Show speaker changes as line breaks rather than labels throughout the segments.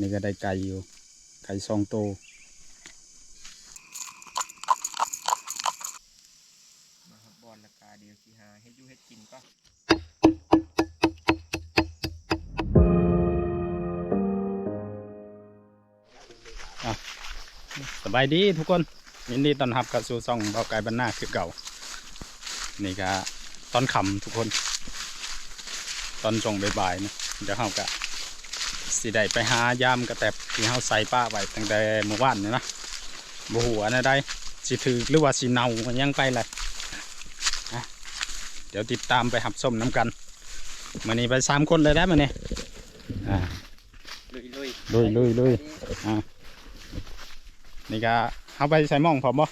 นี่ก็ได้ไก่อยู่ ไก่สองโตว
มาครับบอลราคาเดียวสิหาให้อยู่ให้กินก็
สบายดีทุกคนยินดีต้อนรับกับสู่ซ่องเบาไก่บรรณาคือเก่า นี่ก็ตอนค่ำทุกคน ตอนจงบ่ายๆนะเดี๋ยวเฮากะ สิได้ไปหายามกระแตบที่เฮาใส่ป้าไว้ตั้งแต่เมื่อวานนี่นะบ่หัวานะได้สิถือหรือว่าสิเนามันยังไปเลยอะเดี๋ยวติดตามไปหับส้มน้ำกันมื้อนี้ไปสามคนเลยได้มื้อนี้อ่า
ลุยลุย
ลุยลุยลุยนี่ก็เอาไปใส่หมองผมบ่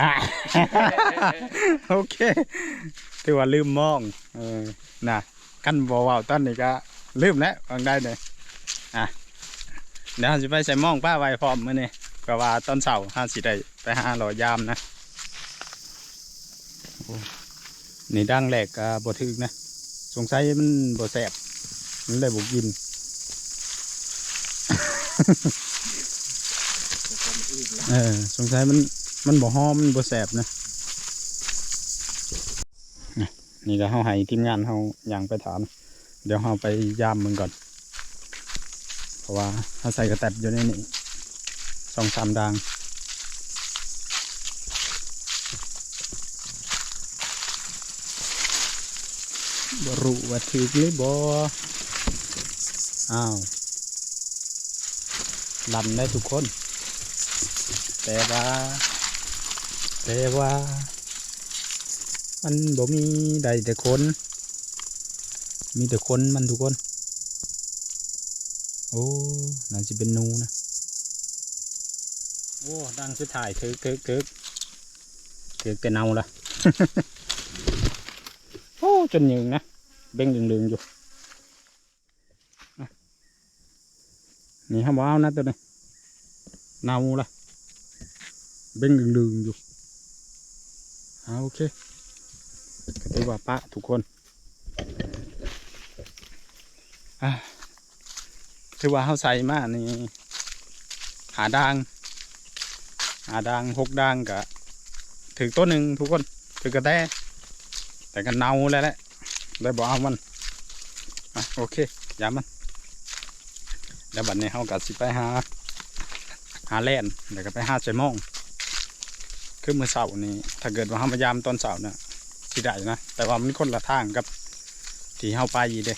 อ่าโอเคถือว่าลืมหมองเออนะกันบอว่าตอนนี้ก็ ลืมแล้วฟังได้เลยอะเดี๋ยวจะไปใส่หมองป้าไว้พร้อมมื้อนี้ก็ว่าตอนเสาร์ห้าสิได้ไปห้าหล่อยามนะนี่ดังแหลกบ่ถึกนะ สงสัยมันบ่แสบมันเลยบ่กินเออสงสัยมันมันบ่หอมมันบ่แสบนะนี่ก็เฮาให้ทีมงานเฮาย่างไปถาม เดี๋ยวเฮาไปย่ามมึงก่อน เพราะว่าเฮาใส่กระแตบอยู่ในนี้สองสามดางบรู้ว่าถึกหรือบ่อ้าวลำได้ทุกคน แต่ว่าแต่ว่า มันบ่มีใดแต่คน มีแต่คนมันทุกคน โอ้น่าจะเป็นหนูนะ โอ้ ดังสุดท้ายถึกถึกถึกถึกแต่เนาละ โอ้ จนยืงนะ เบ่งดึงๆอยู่อะนี่ห้ามว้าวนะตัวนี้เนาละ เบ่งดึงๆอยู่ เอาโอเคก็ถือว่าปะทุกคนอะ ถือว่าเขาใส่มากนี่หาด่าง หาด่างหกด่างกะถึงตัวหนึ่งทุกคนถึงกระแตแต่กันเนาแล้วแหละเลยบอกเอามันอะโอเคยามันแล้วบัดนี้เขากัดสิไปหา หาแล่นเดี๋ยวก็ไปหาใจมองคือมือเสาร์นี่ถ้าเกิดว่าเฮามายามตอนเสาร์เนี่ยสิได้นะ แต่ว่ามันคนละทางกับที่เฮาไปอีเด้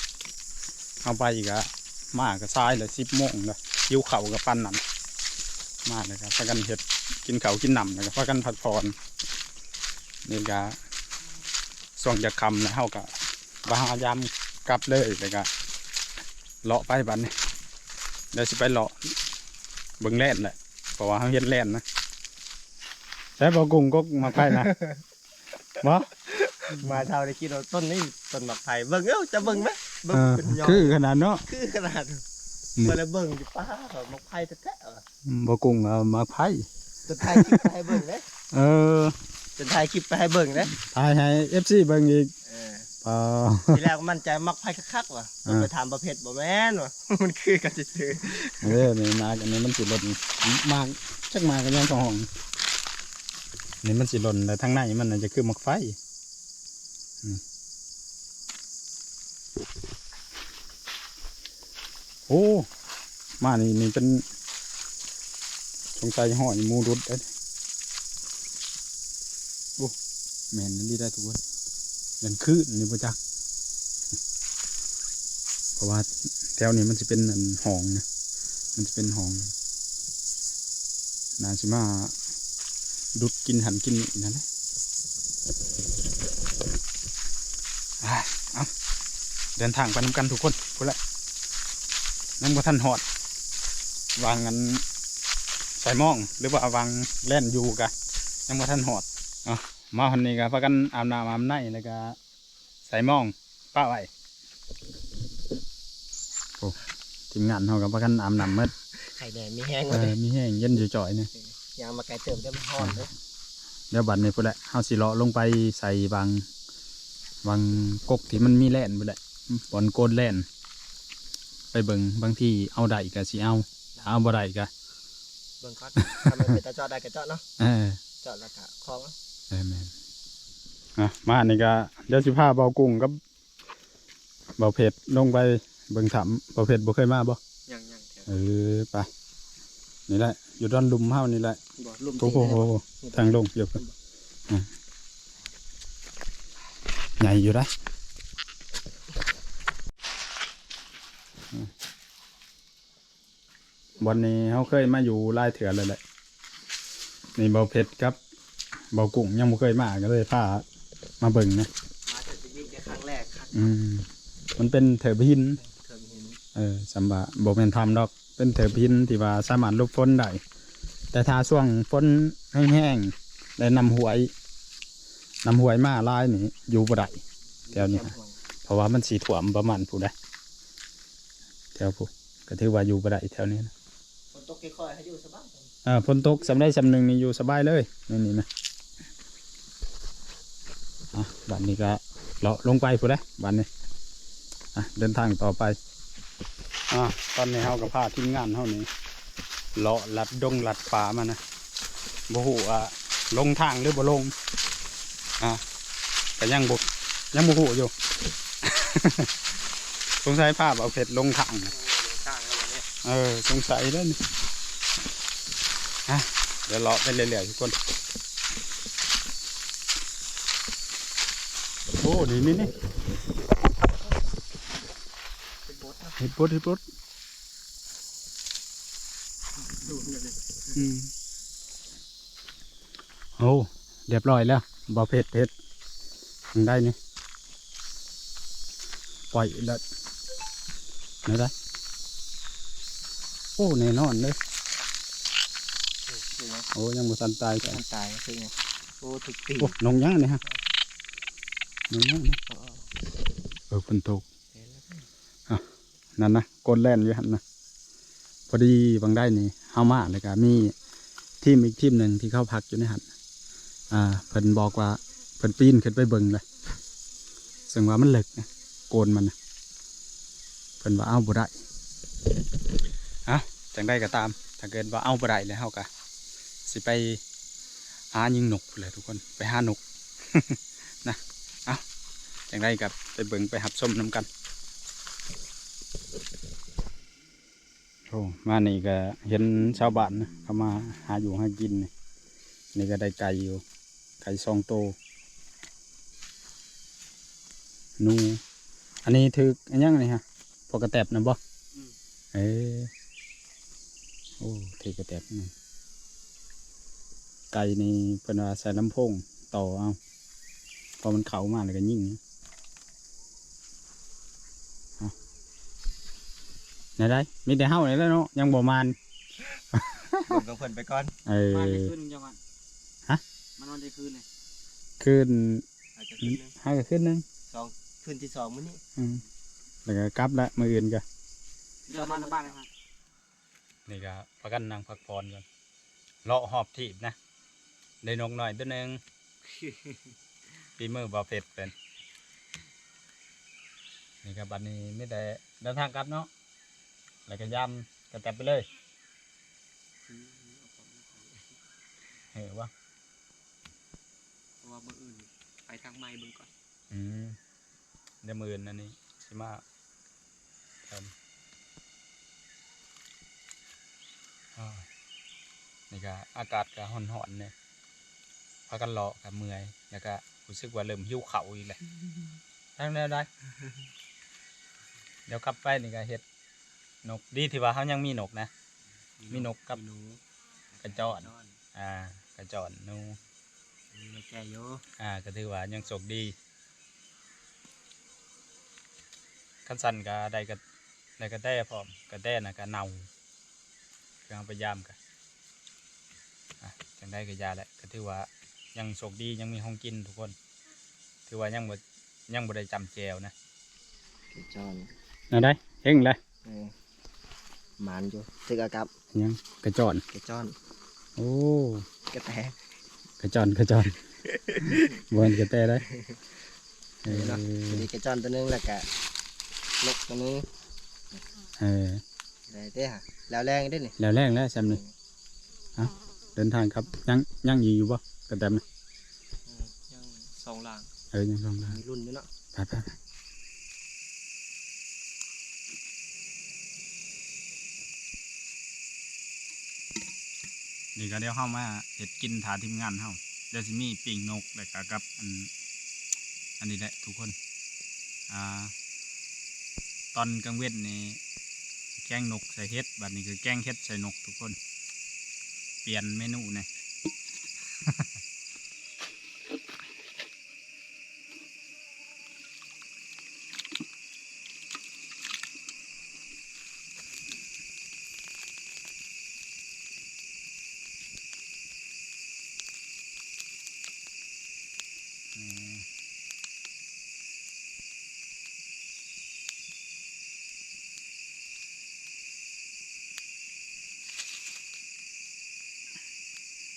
เฮาไปอีกอะมาก็ซ้ายเลยสิบโมงเลยยิ้วเข่าวกับปั้นน้ำมาเลยครับพากันเห็ดกินเขาวกินน้ำเลยครับพากันพักผ่อนนี่ก็ส่วงจะคำนะเฮาก็บาหายามกลับเลยเลยก็เลาะไปบัดนี้เดี๋ยวสิไปเลาะเบิ่งแล่นแหละเพราะว่าเฮาเฮ็ดแล่นนะใช้บอกุงก็มาไปนะบ่
มาเท่าได้กินเราต้นนี้ต้นหมักไผ่เบิ่งเอ้าจะเบิ่งไหม เบิ่ง
เออ
เป็นยอด
คือขนาดเนาะ
คือขนาด
อืม
มาแล้วเบิ่งอยู่ป้าแบบหมักไผ่แท้ๆเหรอ
บอกุงเอามาไพ่
จะถ่ายคลิปไปให้เบิ่งเลย
เออ
จะถ่ายคลิปไปให้เบิ่งเลย
ถ่ายให้เอฟซีเบิ่งอีก
เออ
เออ
ทีแรกมั่นใจมักไผ่คักๆว่ะต้องไปถามประเภทบ่แม่นว่ะมันคือกันซื่อ
เออนี่มาอันนี้มันสิหล่นมากจักมากันยังสองห้องนี่มันสิหล่นแต่ทางในมันน่าจะคือหมักไฟอืม โอ้มานี่นี่เป็นสงสัยห่อหมูรุดเด้อโอ้แมนนั่นดีได้ทุกคนยันคืนนี่ประจัก เพราะว่าแถวนี้มันจะเป็นอันหองนะมันจะเป็นหองนาชิมาดุดกินหันกินนี่นั่นแหละเอาเดินทางไปน้ำกันทุกคนพูดละ นั่งบ่ท่านหอด วางกันใส่หมอง หรือว่าวางแล่นอยู่กะยังบ่ท่านหอดเอะมาคนนี้ก็พากันอาบน้ำอาบในแล้วก็ใส่หมองป้าไว้ทีมงานเขากับพากันอาบน้ำหมืด
ๆไข่แดงมีแห้ง
เอ
มาเล
อยมีแห้งเย็นจ่อยๆเนี่ย
ยางมาไกลเติมได้มันฮ้อนเลย
เดี๋ยวบัดนี้พุ่นแหละเฮาสิเลาะลงไปใส่บางบางกกที่มันมีแล่นพุ่นแหละบอนโกนแล่น ไปเบิ่งบางทีเอาได้ก็สิเอาถ้าเอาบ่ได้ก็
เบิ่งก่อนถ้ามันเป็นตาจอดได้ก็จอดเนาะ
เออ
จอดแล้วก็คล้องเอา
เออแม่นอะมานี่ก็เดี๋ยวสิพาเบากุ้งกับเบาเผ็ดลงไปเบิ่งถ้ำเบาเผ็ดบ่เคยมาบ่
ยังยังแถว
เออไปนี่แหละอยู่ด้านลุมเฮานี่แหละ
บ่ลุ่ม
โอ้โห
ตีนเลยบ่
ทางลงเดี๋ยวก่อนอะใหญ่อยู่ได้อืม วันนี้เขาเคยมาอยู่หลายเถื่อเลยแหละนี่เบาเพชรครับเบากุ้งยังไม่เคยมาก็เลยพามาเบิ่งนะ
มาจากที่นี่แค่ครั้งแรกครับ
อืมมันเป็นเถอพิน
เคยเห็น
เออสำบะบแมนทำดอก เป็นเถอพินที่ว่าสามารถหลบฝนได้แต่ถ้าช่วงฝนแห้งๆและนำหวยนำหวยมาหลายนี่อยู่บ่ได้แถวนี้เพราะว่ามันสีถ่วมประมาณผู้ได้แถวผู้ก็ถือว่าอยู่บ่ได้แถวนี้นะ
ฝนตก ค่อยๆให้อยู่สบาย
อ่าฝนตกสำได้สำหนึ่งนี่อยู่สบายเลยนี่นี่นะอะบัดนี้ก็เลาะลงไปผู้ได้บัดนี้อะเดินทางต่อไปอะตอนนี้เฮากับพาทีมงานเฮานี่เลาะลัดดงลัดป่ามานะบ่ฮู้ว่าลงทางหรือบ่ลงอะก็ยังบ่ยังบ่ฮู้อยู่ สงสัยภาพเอาเผ็ดลงทางนะ
ข้างแล้วเนี่ย
เออสงสัยแล้วนี่ฮะ เดี๋ยวเลาะไปเรื่อยๆทุกคน โอ้นี่นี่นี่
เป็นบดนะ
เห็ดปุ๊ดเห็ดปุ๊ด
ดูเนี่ยเลย
อืมโอ้เรียบร้อยแล้วบ่เผ็ดเผ็ดยังได้นี่ปล่อยแล้วไหนได้โอ้แน่นอนเลย
ดูนะ
โอ้ยังบ่ทันตายกัน
มันตายคือไงโอ้ถูกตี
โอ้นงยังนี่ฮะนงยังนะ
เอาเอา
เออฝนตก
เห็นแล้ว
นั่นนะกดแล่นอยู่หันนะพอดีบางได้นี่เฮามาเลยก็มีทีมอีกทีมหนึ่งที่เข้าพักอยู่ในหันอ่าเพิ่นบอกว่าเพิ่นปีนขึ้นไปเบิ่งเลยซึ่งว่ามันเหล็กนะโกนมันนะเพิ่นว่าเอาบ่ได้เอ้าจังได้ก็ตาม ถ้าเกิดว่าเอาบ่ได้แล้วเฮาก็ สิไปหายิงนกพู้นเลยทุกคนไปหานกนะเอ้าจังได้กับไปเบิ่งไปหับส้มน้ำกันโอ้มานี่ก็เห็นชาวบ้านนะเขามาหาอยู่หากิน นี่นี่ก็ได้ไก่อยู่ไก่สองโตวหนูอันนี้ถืออันยังนี่ฮะพวกกระแตบนะบ่เออโอ้ถือกระแตบนี่ ไก่นี่เป็นว่าใส่ลำโพงต่อเอาพอมันเข่ามาเลยก็ยิ่งนะเอาไหนได้มีแต่เฮ้าเลยแล้วเนาะยังบ่มาน
เบิ่งกับเพิ่นไปก่อน
เอ
มัน
อ
จะขึ้นจังหวะ
ฮะ
มันวันจะคืนเลย
ขึ้น
อาจจะขึ้นหนึ่ง
ให้ก็ขึ้นหนึง
สองขึ้นที่สองมื้อนี้
อืมแล้วก็กลับละมืออื่นก็
เดี๋ยวมาทางบ้านเลยครับ
นี่ก็พักกันนั่งพักผ่อนก่อนเลาะหอบทีบนะ ได้นกหน่อยตัวหนึงปีมือบาเป็ดเป็น นี่ก็บัดนี้ไม่ได้เดินทางกลับเนาะแล้วก็ยำกระแตบไปเลยเห็นวะ
เพราะว่าเบอร์อื่น ไปทางไม้เบิ่งก่อน
อืมเดี๋ยวมืออื่นอันนี้สิมาทำอ้าวนี่ก็อากาศก็ห่อนๆเนี่ย พากันเลาะกับเมื่อยแล้วก็รู้สึกว่าเริ่มหิวเข่าวอีกเลยทั้งแนวได้ เดี๋ยวกลับไปนี่ก็เฮ็ดนกดีที่ว่าเขายังมีนกนะ มีนกกับ
หนู
กระจอน
นอน
อ่ากระจอนหนู
มีในแก่อยู่
อ่าก็ถือว่ายังโชคดีขั้นสั้นก็ได้ก็ได้ก็ได้พร้อมก็ได้นะก็เน่าก็เอาไปยามกันอะจังได้ก็ยาแหละก็ถือว่า ยังโชคดียังมีห้องกินทุกคน ถือว่ายังบ่ยังบ่ได้จำแจวนะ
กระจอน
น่าได้เฮงเลย
เออหมานอยู่ตึกอากับ
ยังกระจอน
กระจอน
โอ้
กระแต
กระจอนกระจอนบอนกระแตได้เออ
เนาะทีนี้กระจอนตัวหนึงแล้วก็นกตัวหนึง
เออ
ได้เด้ฮะแล้วแรงได้นี่
แล้วแรกแล้วแซมนี่ เดินทางครับยังยังอยู่อยู่บ่กระแตมนะ
อืมยังสองหลัง
เออยังลองได้
มีรุ่นอยู่เนาะ
ไปไปไปนี่ก็เดี๋ยวเข้ามาเห็ดกินถาทีมงานเฮาเดี๋ยวสิมีปิ่งนกแล้วก็กับอันอันนี้แหละทุกคนอ่าตอนกลางเว้นนี่แกงนกใส่เห็ดบัดนี้คือแกงเห็ดใส่นกทุกคน เปลี่ยนเมนูเนี่ย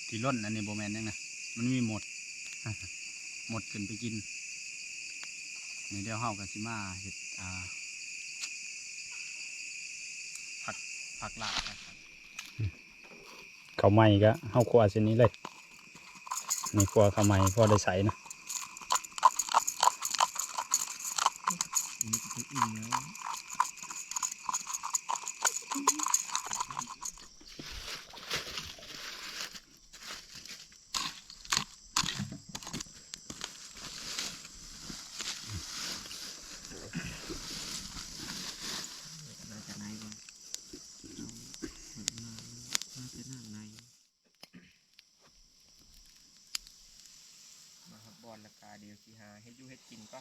ที่ร่นอันนี้โบแมนยังนะมันมีหมด หมดขึ้นไปกินนี่เดี๋ยวเฮากันสิมาเห็ดอ่าผักผักลาบครับเขาวใหม่ก็เฮาครัวเส้นนี้เลยนี่ครัวเขาวใหม่พอได้ใส่นะ
อันนี้ก็เป็นอิ่มแล้ว น่าจะไหนบ้างน่าจะหน้าใน
มาครับบอลราคาเดียวสิหาเฮ็ดอยู่เฮ็ดกินก็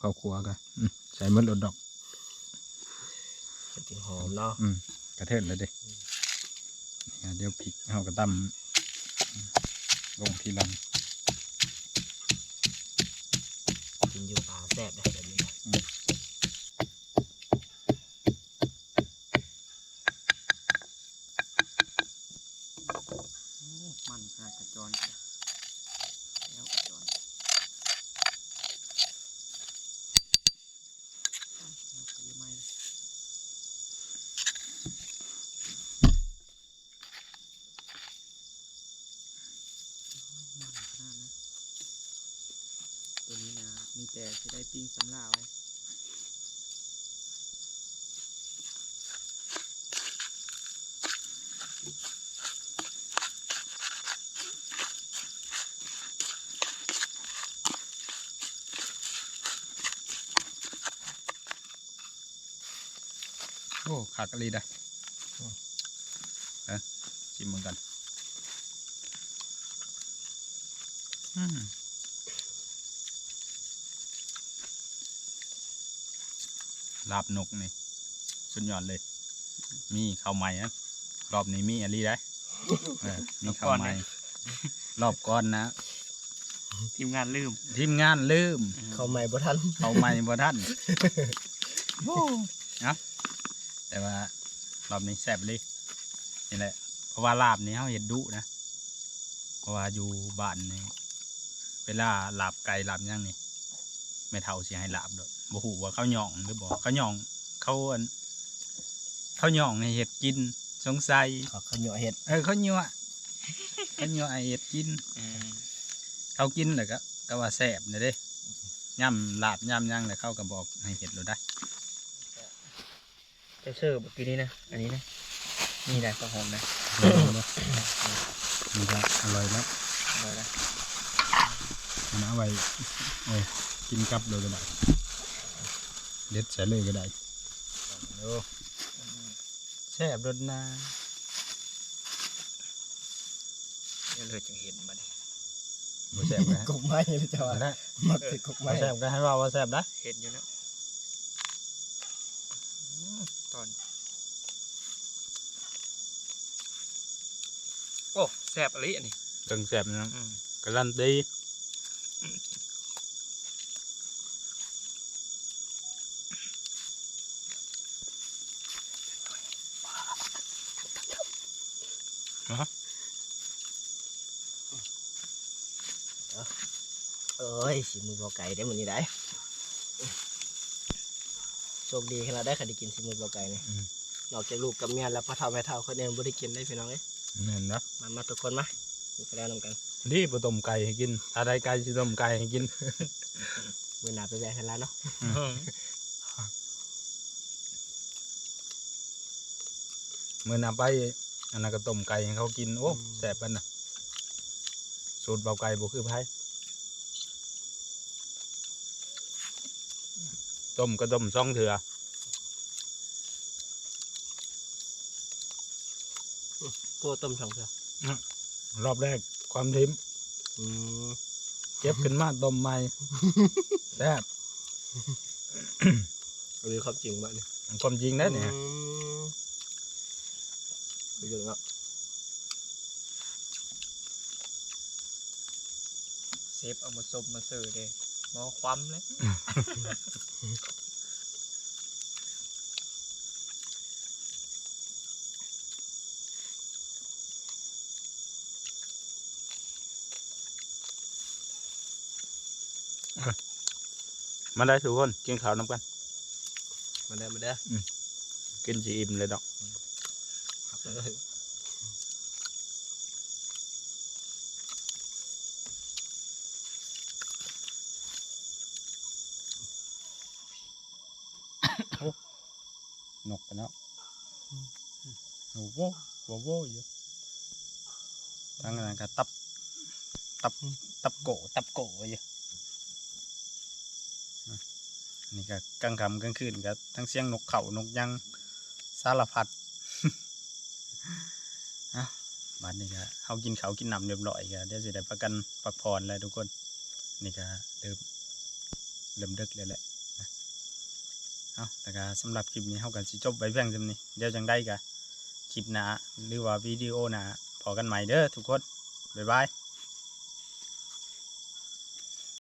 ข้าวครัวกันใส่หมดรดดอก
จะหอมเนาะ
อืมกระเทินเลยเด้เนี่ยเดี๋ยวพริกเอากระตำลงทีหลัง
กินอยู่ปลาแซ่บได้แบบนี้นะ
มันขนาดกระจรจ้ะแล้วกระจรเยอะไหมเลยมันขนาดนะตัวนี้นะ มี แต่จะได้ปิ้งสำลาว
โอ้ขากะลีด้เอ๊ะชิมเหมือนกัน อืม ลาบนกนี่ สุดยอดเลย มีข้าวใหม่นะรอบนี้มีอะไรได้เออมีข้าวใหม่รอบก่อนนะ
ทีมงานลืม
ทีมงานลืม
เข้าใหม่บ่ทัน
เขาไม่บ่ทันโอ้เนาะแต่ว่ารอบนี้แซ่บเลยนี่แหละ เพราะว่าลาบนี้เขาเห็ดดุนะ เพราะว่าอยู่บ้านนี่ไปเวลาลาบไก่ลาบหยังนี่ แม่เฒ่าสิให้ลาบโดดบ่ฮู้ว่าเขาหย่องหรือบ่เขาหย่องเขาอันเขาหย่องให้เฮ็ดกินสงสัย
ขอข้าวเหนียวเห็ด
เออเขายั่วเขายั่วไอเฮ็ดกิน เขากินแล้วก็ก็ว่าแซ่บนะเด้ย่ำลาบย่ำหยังแล้วเขาก็บอกให้เฮ็ดเราได้
จะเสิร์ฟเมื่อกี้นี้นะ อันนี้นะ นี่แหละข้าวหอมนะ
นี่ก็อร่อยแล้ว
เอาละ
อันนั้นเอาไว้โอ้ย กินกับเลยก็ได้เด็ดใส่เลยก็ได้โอ้แซ่บรสนา
เดี๋ยวเลยจึงเห็นมาดิ
บ่แซ่บนะ
กบไม้เลยจ้า
เอา
ว่า
ได้
มักสิกบไม้
บ่แซ่บก็ให้ว่าว่าแซ่บนะ
เห็นอยู่แล้วอืมตอน โอ้แซ่บอะไรอันนี้
จังแซ่บนะ
อืม
การันตี ฮะ
เอ้ยสีมือบ่ไก่ได้มื้อนี้ได้โชคดีขนาดได้ค่ะได้กินสีมือบ่ไก่นี่นอกจากลูกกับเมียแล้วพ่อเฒ่าแม่เฒ่าเขาเนี่ยบ่ได้กินได้พี่น้องเอ้ย
แม่นนะ
มามาทุกคนมามีไปแล้วนำกัน
นี่ปต้มไก่ให้กินถ้าได้ไก่จะต้มไก่ให้กิน
มื้อหน้าไปแวะให้ร้านเนาะ
เมื่อหนาไป อันนั้นก็ต้มไก่ให้เขากินโอ้แซ่บกันนะสูตรเบาไก่บ่คือไผต้มก็ต้มสองเถื่อ
ตัวต้มสองเทื่อ
รอบแรกความทิม
อืม
เก็บขึ้นมาต้มใหม่แซ่บ
อันนี้ความจริงบ่นี่
ความจริงได้เนี่ย
อืมไปอยู่เนาะ
เซฟเอามาซบมาเสิร์ฟเลยหมอคว่ำเลย
มาได้ทุกคนกินข้าวน้ำกัน
มาเด้อมาเด้อ
กินสีอิ่มเลยดอก
เออ
นกกันเนาะโอ้โหโอ้โหอยู่ทางนั้นก็ตับ ตับ ตับโกตับโกะอยู่อะนี่ก็กลางค่ำกลางคืนก็ทั้งเสียงนกเขานกยังสารพัด อะ บัดนี้ก็เขากินเขากินน้ำเรียบร้อยก็เดี๋ยวสิได้ประกันพักผ่อนแล้วทุกคน นี่ก็เริ่มเริ่มดึกเลยแหละเอาแต่ก็สำหรับคลิปนี้เขากันสิจบไว้เพียงเท่านี้เดี๋ยวจังได้ก็คลิปหน้าหรือว่าวิดีโอหน้าพอกันใหม่เด้อทุกคนบ๊ายบาย